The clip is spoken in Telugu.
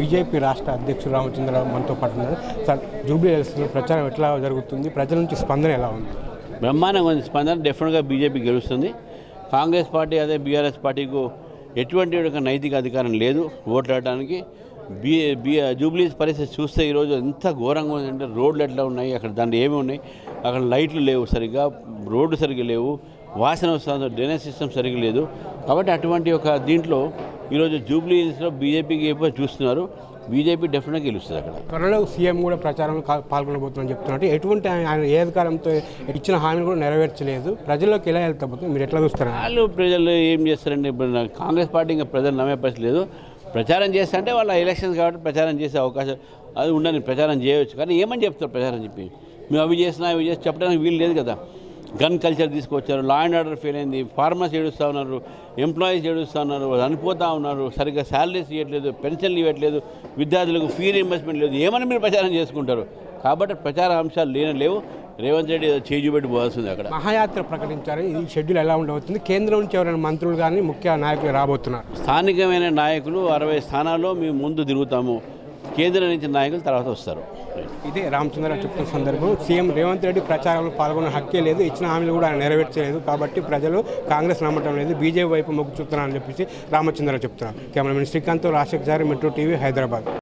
బీజేపీ రాష్ట్ర అధ్యక్షుడు రామచంద్ర మనతో పాటు ఉన్నారు. సార్ జూబ్లీ హిల్స్లో ప్రచారం ఎట్లా జరుగుతుంది? ప్రజల నుంచి స్పందన ఎలా ఉంది? బ్రహ్మాండంగా ఉంది. స్పందన డెఫినెట్గా బీజేపీ గెలుస్తుంది. కాంగ్రెస్ పార్టీ అదే బీఆర్ఎస్ పార్టీకు ఎటువంటి ఒక నైతిక అధికారం లేదు ఓట్లాడటానికి బీ బీ జూబ్లీస్ పరిస్థితి చూస్తే ఈరోజు ఎంత ఘోరంగా ఉందంటే రోడ్లు ఎట్లా ఉన్నాయి అక్కడ దాంట్లో ఏమి ఉన్నాయి. అక్కడ లైట్లు లేవు సరిగ్గా రోడ్డు సరిగ్గా లేవు. వాసన వస్తుంది డ్రైనేజ్ సిస్టమ్ సరిగ్గా లేదు. కాబట్టి అటువంటి ఒక దీంట్లో ఈరోజు జూబ్లీస్లో బీజేపీకి ఎక్కువ చూస్తున్నారు? బీజేపీ డెఫినెట్గా గెలుస్తుంది అక్కడ. త్వరలో సీఎం కూడా ప్రచారంలో పాల్గొనబోతున్నారని చెప్తున్నారు. ఎటువంటి ఆయన ఏ అధికారంతో ఇచ్చిన హామీలు కూడా నెరవేర్చలేదు. ప్రజల్లోకి ఎలా వెళ్తాబోతుంది? మీరు ఎట్లా చూస్తారు? వాళ్ళు ప్రజలు ఏం చేస్తారంటే ఇప్పుడు కాంగ్రెస్ పార్టీ ఇంకా ప్రజలు నమ్మే పరిస్థితి లేదు. ప్రచారం చేస్తా అంటే వాళ్ళ ఎలక్షన్స్ కాబట్టి ప్రచారం చేసే అవకాశం అది ఉండని ప్రచారం చేయవచ్చు. కానీ ఏమని చెప్తారు ప్రచారం చెప్పి? మేము అవి చేసినా అవి చేసి చెప్పడానికి వీలు లేదు కదా. గన్ కల్చర్ తీసుకొచ్చారు లా అండ్ ఆర్డర్ ఫెయిల్ అయింది ఫార్మర్స్ ఏడుస్తూ ఉన్నారు ఎంప్లాయీస్ ఏడుస్తూ ఉన్నారు చనిపోతూ ఉన్నారు సరిగ్గా శాలరీస్ ఇవ్వట్లేదు పెన్షన్లు ఇవ్వట్లేదు విద్యార్థులకు ఫీ రీఇంబర్స్మెంట్ లేదు ఏమని మీరు ప్రచారం చేసుకుంటారు? కాబట్టి ప్రచార అంశాలు లేనే లేవు. రేవంత్ రెడ్డి ఏదో చేయి చూపెట్టి పోవాల్సింది అక్కడ. మహాయాత్ర ప్రకటించారు. ఈ షెడ్యూల్ ఎలా ఉండబోతుంది? కేంద్రం నుంచి ఎవరైనా మంత్రులు కానీ ముఖ్య నాయకులు రాబోతున్నారు? స్థానికమైన నాయకులు అరవై స్థానాల్లో మేము ముందు తిరుగుతాము. కేంద్రం నుంచి నాయకులు తర్వాత వస్తారు. ఇది రామచంద్రరావు చెప్తున్న సందర్భం. సీఎం రేవంత్ రెడ్డి ప్రచారంలో పాల్గొనే హక్కే లేదు ఇచ్చిన హామీలు కూడా ఆయన నెరవేర్చలేదు కాబట్టి ప్రజలు కాంగ్రెస్ నమ్మటం లేదు బీజేపీ వైపు మొగ్గు చూస్తున్నారని చెప్పేసి రామచంద్రరావు చెప్తున్నారు. Cameraman Srikanth Rajasekhar metro TV Hyderabad.